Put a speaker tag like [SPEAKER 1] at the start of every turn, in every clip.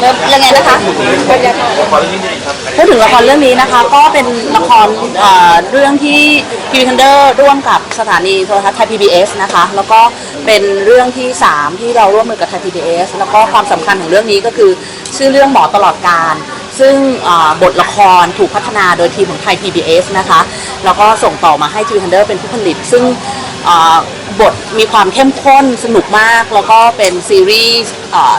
[SPEAKER 1] เริ่มยังไงนะคะพูดถึงละครเรื่องนี้นะคะ ก็เป็นละครเรื่องที่พีทันเดอร์ร่วมกับสถานีโทรทัศน์ไทย PBS นะคะ แล้วก็เป็นเรื่องที่ 3 ที่เราร่วมมือกับไทย PBS แล้วก็ความสำคัญของเรื่องนี้ก็คือ ชื่อเรื่องหมอตลอดการซึ่งบทละครถูกพัฒนาโดยทีมของไทย PBS นะคะ แล้วก็ส่งต่อมาให้ทีทันเดอร์เป็นผู้ผลิต ซึ่งบทมีความเข้มข้นสนุกมาก แล้วก็เป็นซีรีส์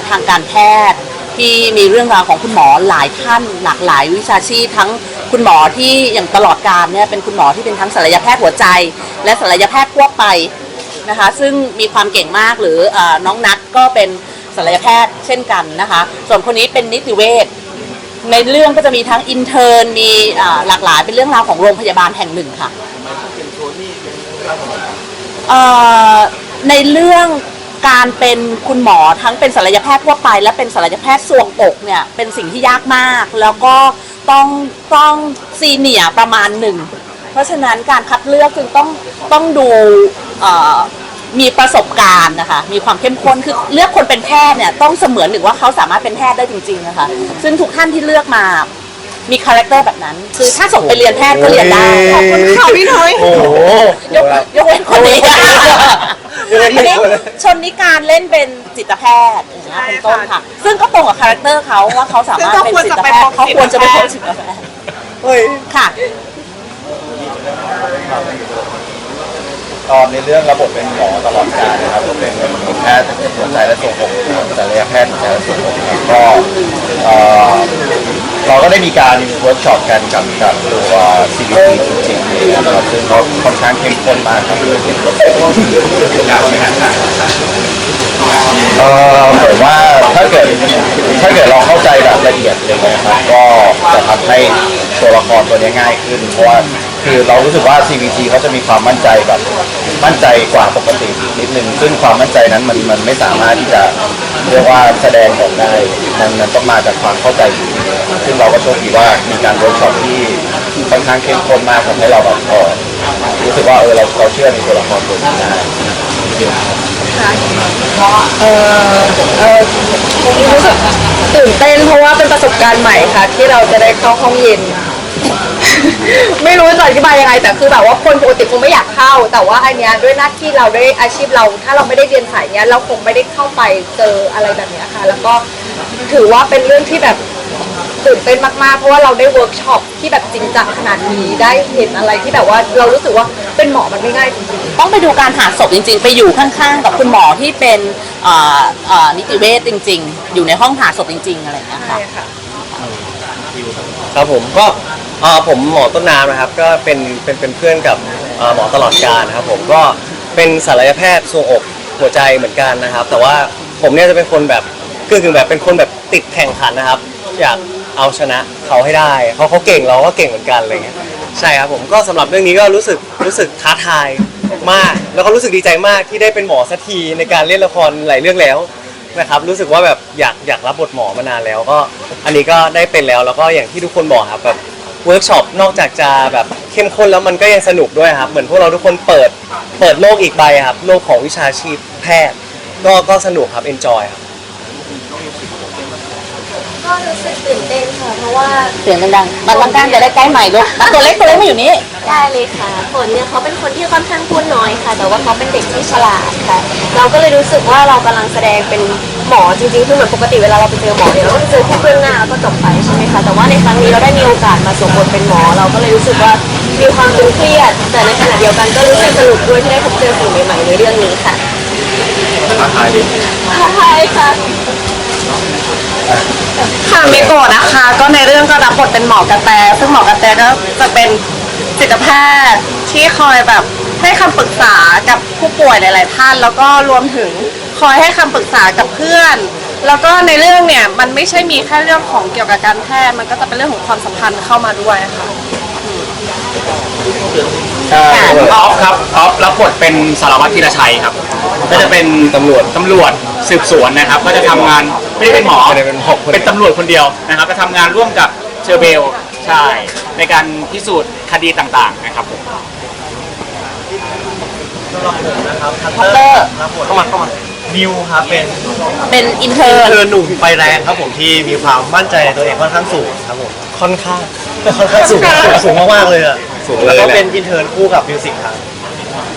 [SPEAKER 1] ทางการแพทย์ ที่มีเรื่องราวของคุณหมอหลายท่านหลากหลายวิชาชีพทั้งคุณหมอที่อย่างตลอดการเนี่ยเป็นคุณหมอที่เป็นทั้งศัลยแพทย์หัวใจ และศัลยแพทย์ทั่วไปนะคะซึ่งมีความเก่งมากหรืออน้องนัทก็เป็นศัลยแพทย์เช่นกันนะคะส่วนคนนี้เป็นนิติเวชในเรื่องก็จะมีทั้งอินเทอร์นมีหลากหลายเป็นเรื่องราวของโรงพยาบาลแห่งหนึ่งค่ะเออในเรื่อง การเป็นคุณหมอทั้งเป็นศัลยแพทย์ทั่วไป และเป็นศัลยแพทย์สวงอกเนี่ยเป็นสิ่งที่ยากมาก แล้วก็ต้องต้องซีเนียร์ประมาณหนึ่ง เพราะฉะนั้นการคัดเลือกจึงต้องต้องดูเอ่อมีประสบการณ์นะคะ มีความเข้มข้น คือเลือกคนเป็นแพทย์เนี่ยต้องเสมือนหนึ่งว่าเขาสามารถเป็นแพทย์ได้จริงๆนะคะ ซึ่งทุกท่านที่เลือกมา มีคาแรคเตอร์แบบนั้น คือถ้าส่งไปเรียนแพทย์ก็เรียนได้ ขอบคุณค่ะพี่น้อย
[SPEAKER 2] โอ้โห
[SPEAKER 1] ยกยกเว้นคนนี้
[SPEAKER 2] ยกเว้นคนนี้
[SPEAKER 1] อันนี้ชนนิการเล่นเป็นจิตแพทย์อย่างเงี้ยเป็นต้นค่ะ ซึ่งก็ตรงกับคาแรคเตอร์เขาว่าเขาสามารถเป็นจิตแพทย์เขาควรจะเป็นจิตแพทย์
[SPEAKER 2] เฮ้ย
[SPEAKER 1] ค่ะ
[SPEAKER 3] ตอนในเรื่องระบบเป็นหมอตลอดการนะครับผมเป็นแพทย์หัวใจและส่งอกนะครับศัลยแพทย์หัวใจและส่งอกครับก็เอ่อเราก็ ได้มีการเวิร์กช็อปกันกับกับตัว CBT จริงๆเลยนะครับซึ่งก็ค่อนข้างเข้มข้นมากครับเอ่อผมว่าถ้าเกิดถ้าเกิดเราเข้าใจแบบละเอียดเลยนะครับก็จะทำให้ตัวละครตัวนี้ง่ายขึ้นเพราะว่า คือเรารู้สึกว่า CVT เขาจะมีความมั่นใจแบบมั่นใจกว่าปกตินิดนึงซึ่งความมั่นใจนั้นมันมันไม่สามารถที่จะเรียกว่าแสดงออกได้มันมันต้องมาจากความเข้าใจจริงๆซึ่งเราก็โชคดีว่ามีการเวิร์กช็อปที่ค่อนข้างเข้มข้นมากทำให้เราแบบเออรู้สึกว่าเออเราเราเชื่อในตัวละครตัวนี้ได้
[SPEAKER 4] เออเออรู้สึกตื่นเต้นเพราะว่าเป็นประสบการณ์ใหม่ค่ะ ที่เราจะได้เข้าห้องเย็น ไม่รู้จะอธิบายยังไงแต่คือแบบว่าคนปกติคงไม่อยากเข้า แต่ว่าอันเนี้ยด้วยหน้าที่เราด้วยอาชีพเรา ถ้าเราไม่ได้เรียนสายเนี้ยเราคงไม่ได้เข้าไปเจออะไรแบบเนี้ยค่ะ แล้วก็ถือว่าเป็นเรื่องที่แบบตื่นเต้นมากๆ เพราะว่าเราได้เวิร์กช็อปที่แบบจริงจังขนาดนี้ได้เห็นอะไรที่แบบว่าเรารู้สึกว่าเป็นหมอมันไม่ง่ายจริงๆ
[SPEAKER 1] ต้องไปดูการผ่าศพจริง ๆ ไปอยู่ข้างๆ กับคุณหมอที่เป็นเอ่อเอ่อนิติเวชจริง ๆ อยู่ในห้องผ่าศพจริง ๆ อะไรอย่างเงี้ยค่ะ
[SPEAKER 4] ใช่ค่ะ
[SPEAKER 2] ครับผมก็เอ่อผมหมอต้นน้ำนะครับ ก็เป็นเป็นเป็นเพื่อนกับอ่อหมอตลอดการนะครับ ผมก็เป็นศัลยแพทย์ทรวงอกหัวใจเหมือนกันนะครับ แต่ว่าผมเนี่ยจะเป็นคนแบบกึ่งๆแบบเป็นคนแบบติดแข่งขันนะครับ อยากเอาชนะเขาให้ได้เขาะเขาเก่งเราก็เก่งเหมือนกันอะไรเงี้ยใช่ครับผมก็สำหรับเรื่องนี้ก็รู้สึกรู้สึกท้าทายมาก แล้วก็รู้สึกดีใจมากที่ได้เป็นหมอสักทีในการเล่นละครหลายเรื่องแล้วนะครับรู้สึกว่าแบบอยากอยากรับบทหมอมานานแล้วก็ อันนี้ก็ได้เป็นแล้วแล้วก็อย่างที่ทุกคนบอกครับแบบ เวิร์กช็อปนอกจากจะแบบเข้มข้นแล้วมันก็ยังสนุกด้วยครับ เหมือนพวกเราทุกคนเปิดเปิดโลกอีกใบครับ โลกของวิชาชีพแพทย์ ก็ก็สนุกครับเอนจอยครับ
[SPEAKER 5] ก็รู้สึกตื่นเต้นค่ะ เพราะว่า
[SPEAKER 1] เสียงดังๆมาข้างๆจะได้ใกล้ใหม่ลูกมาตัวเล็กตัวเล็กมาอยู่นี้
[SPEAKER 5] ได้เลยค่ะผลเนี่ยเขาเป็นคนที่ค่อนข้างพูดน้อยค่ะ แต่ว่าเขาเป็นเด็กที่ฉลาดค่ะ เราก็เลยรู้สึกว่าเรากำลังแสดงเป็น หมอจริงๆคือเหมือนปกติเวลาเราไปเจอหมอเนี่ยเราก็จะเจอแค่เบื้องหน้าแล้วก็จบไปใช่ไหมคะแต่ว่าในครั้งนี้เราได้มีโอกาสมาสวมบทเป็นหมอ เราก็เลยรู้สึกว่ามีความตึงเครียด แต่ในขณะเดียวกันก็รู้สึกสนุกด้วยที่ได้พบเจอสิ่งใหม่ๆในเรื่องนี้ค่ะ
[SPEAKER 3] ท้าทายดี
[SPEAKER 5] ใช่ค่ะ
[SPEAKER 4] ค่ะมิโกะนะคะ ก็ในเรื่องก็รับบทเป็นหมอกระแต ซึ่งหมอกระแตก็จะเป็นจิตแพทย์ที่คอยแบบ ให้คำปรึกษากับผู้ป่วยหลาย ๆ ท่าน แล้วก็รวมถึงคอยให้คำปรึกษากับเพื่อน แล้วก็ในเรื่องเนี่ยมันไม่ใช่มีแค่เรื่องของเกี่ยวกับการแพทย์มันก็จะเป็นเรื่องของความสัมพันธ์เข้ามาด้วยค่ะ
[SPEAKER 3] ใช่
[SPEAKER 6] ออฟครับออฟรับบทเป็นสารวัตรธีรชัยครับ ก็จะเป็น
[SPEAKER 2] ตำรวจ
[SPEAKER 6] ตำรวจสืบสวนนะครับ ก็จะทำงานไม่ได้เป็นหมอ
[SPEAKER 2] ไม่ได้เป็นหมอคนเดียว
[SPEAKER 6] เป็นตำรวจคนเดียวนะครับจะทำงานร่วมกับเชอร์เบลใช่ในการพิสูจน์คดีต่างๆนะครับผม
[SPEAKER 1] พัตเตอร์
[SPEAKER 2] เข้ามาเข้ามา
[SPEAKER 6] ม
[SPEAKER 2] นิวครับเป็น
[SPEAKER 1] เป็นอินเทอร์
[SPEAKER 2] เธอหนุ่มไฟแรงครับผมที่มีความมั่นใจในตัวเองค่อนข้างสูงครับผมค่อนข้างค่อนข้างสูงสูงมากๆเลยอะ
[SPEAKER 3] สูงเลย
[SPEAKER 2] แล้วก็
[SPEAKER 3] แหละ
[SPEAKER 2] เป็นอินเทอร์คู่กับมิวสิกครับ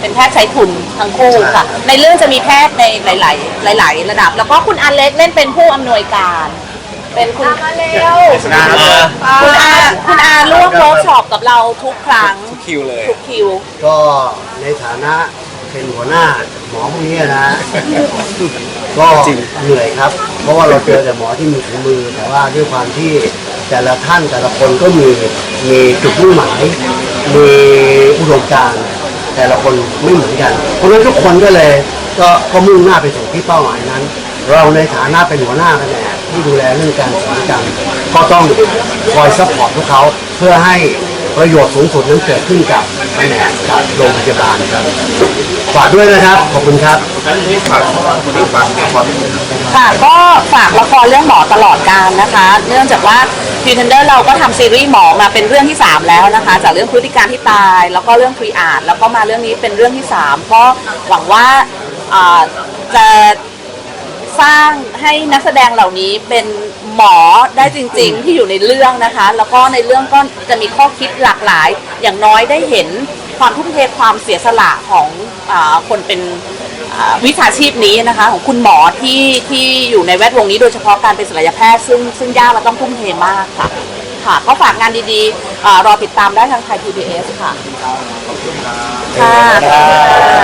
[SPEAKER 1] เป็นแพทย์ใช้ทุนทั้งคู่ค่ะ ในเรื่องจะมีแพทย์ในหลาย ๆ หลาย ๆ ระดับ แล้วก็คุณอาเล็กเล่นเป็นผู้อำนวยการ เป็นคุณ
[SPEAKER 5] มาเร็ว
[SPEAKER 6] นะครับ
[SPEAKER 1] คุณอาคุณอาร่วมเวิร์กช็อปกับเราทุกครั้ง
[SPEAKER 2] คิวเลย
[SPEAKER 1] ทุกคิว
[SPEAKER 7] ก็ในฐานะ เป็นหัวหน้าหมอพวกนี้นะก็เหนื่อยครับ เพราะว่าเราเจอแต่หมอที่มีถุงมือ แต่ว่าด้วยความที่แต่ละท่านแต่ละคนก็มีมีจุดมุ่งหมายมีอุดมการณ์แต่ละคนไม่เหมือนกัน เพราะฉะนั้นทุกคนก็เลยก็ก็มุ่งหน้าไปสู่ที่เป้าหมายนั้น เราในฐานะเป็นหัวหน้าแผนกที่ดูแลเรื่องการศัลยกรรมก็ต้องคอยซัพพอร์ตพวกเขาเพื่อให้ ประโยชน์สูงสุดนั้นเกิดขึ้นกับแผนกกับโรงพยาบาลครับฝากด้วยนะครับ ขอบคุณครับ
[SPEAKER 1] ค่ะก็ฝากละครเรื่องหมอตลอดการนะคะ เนื่องจากว่าพีเทนเดอร์เราก็ทำซีรีส์หมอมาเป็นเรื่องที่ 3 แล้วนะคะ จากเรื่องพฤติการที่ตาย แล้วก็เรื่องฟรีอาร์ตแล้วก็มาเรื่องนี้เป็นเรื่องที่ 3 ก็หวังว่าจะสร้างให้นักแสดงเหล่านี้เป็น หมอได้จริง ๆ ที่อยู่ในเรื่องนะคะ แล้วก็ในเรื่องก็จะมีข้อคิดหลากหลาย อย่างน้อยได้เห็นความทุ่มเทความเสียสละของอาคนเป็นอ่าวิชาชีพนี้นะคะ ของคุณหมอที่ที่อยู่ในแวดวงนี้โดยเฉพาะการเป็นศัลยแพทย์ซึ่งซึ่งยากและต้องทุ่มเทมากค่ะค่ะ ก็ฝากงานดีๆอารอติดตามได้ทางไทย PBS ค่ะ ค่ะ